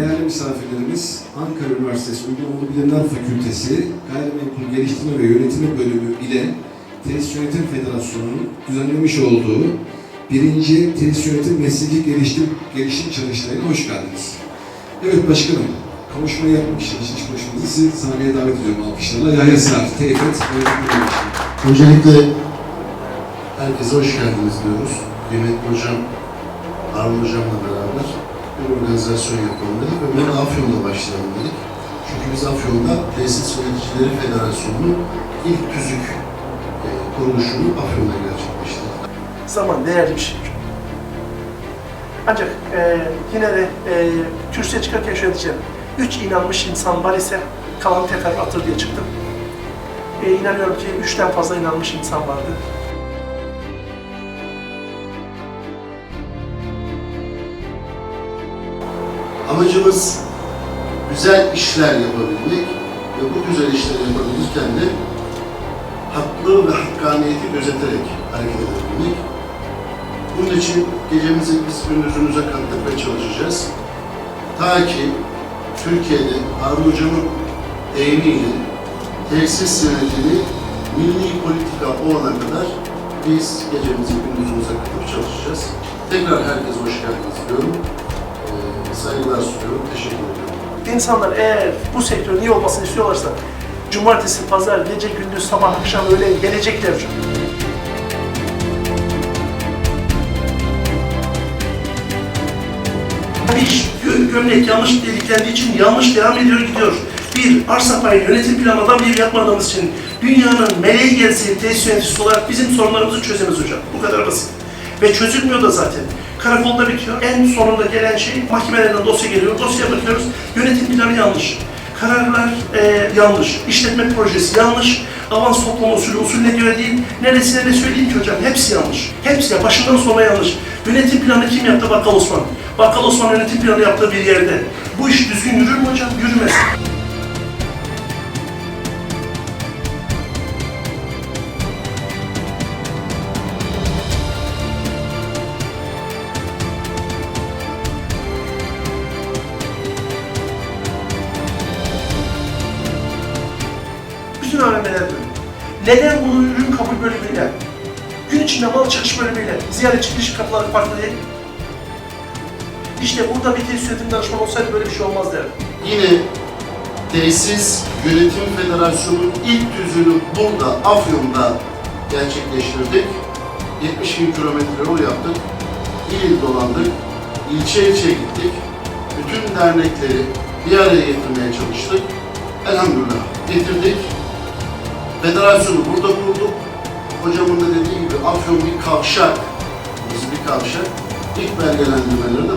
Değerli misafirlerimiz, Ankara Üniversitesi Uygulamalı Bilimler Fakültesi Gayrimenkul Geliştirme ve Yönetimi Bölümü ile Tesis Yönetim Federasyonu'nun düzenlemiş olduğu birinci Tesis Yönetim Mesleki Geliştim, Gelişim Çalıştayı'na hoş geldiniz. Evet başkanım, için iş başımızı sizi sahneye davet ediyorum alkışlarla. Yahya Bölümü Başkanı. Öncelikle herkese hoş geldiniz diyoruz. Kıymetli hocam, Harun hocamla beraber organizasyon yapalım dedik ve bunu Afyon'da başlayalım dedik. Çünkü biz Afyon'da Tesis Yöneticileri Federasyonu'nun ilk tüzük e, kuruluşunu Afyon'da gerçekleştirdik. zaman değerli bir şey. Ancak e, yine de e, kürsüye çıkarken şöyle diyeceğim. Üç inanmış insan var ise kalan teferruattır diye çıktım. E, inanıyorum ki üçten fazla inanmış insan vardı. Amacımız güzel işler yapabilmek ve bu güzel işleri yapabilirken de haklı ve hakkaniyeti gözeterek hareket edebilmek. Bunun için gecemizi biz gündüzümüze ve çalışacağız. Ta ki Türkiye'de Harun Hocam'ın deyimiyle tesis senedini milli politika olana kadar biz gecemizi gündüzümüze katıp çalışacağız. Tekrar herkese hoş geldiniz diyorum. Saygılar sunuyorum. Teşekkür ediyorum. İnsanlar eğer bu sektörün iyi olmasını istiyorlarsa cumartesi, pazar, gece, gündüz, sabah, akşam, öğlen gelecekler. Bir iş gö- gömlek yanlış deliklendiği için yanlış devam ediyor gidiyor. Bir, arsa payı yönetim planı adam gibi yapmadığımız için dünyanın meleği gelse tesis yöneticisi olarak bizim sorunlarımızı çözemez hocam. Bu kadar basit. Ve çözülmüyor da zaten. Karakolda bitiyor. En sonunda gelen şey mahkemelerden dosya geliyor. Dosyaya bakıyoruz. Yönetim planı yanlış. Kararlar e, yanlış. İşletme projesi yanlış. Avans toplama usulü usulüne göre değil. Neresine ne söyleyeyim ki hocam? Hepsi yanlış. Hepsi ya başından sona yanlış. Yönetim planı kim yaptı? Bakkal Osman. Bakkal Osman yönetim planı yaptığı bir yerde. Bu iş düzgün yürür mü hocam? Yürümez. Bütün AVM'ler böyle. Neden bu ürün kabul bölümüyle, gün içinde mal çıkış bölümüyle ziyaretçi giriş kapıları farklı değil? İşte burada bir tesis yönetim danışmanı olsaydı böyle bir şey olmaz derdim. Yine Tesis Yönetim Federasyonu'nun ilk tüzüğünü burada, Afyon'da gerçekleştirdik. 70 bin kilometre yol yaptık. İl il dolandık. ilçe ilçe gittik. Bütün dernekleri bir araya getirmeye çalıştık. Elhamdülillah getirdik. Federasyonu burada kurduk. Hocamın da dediği gibi Afyon bir kavşak. Burası bir kavşak. İlk belgelendirmeleri de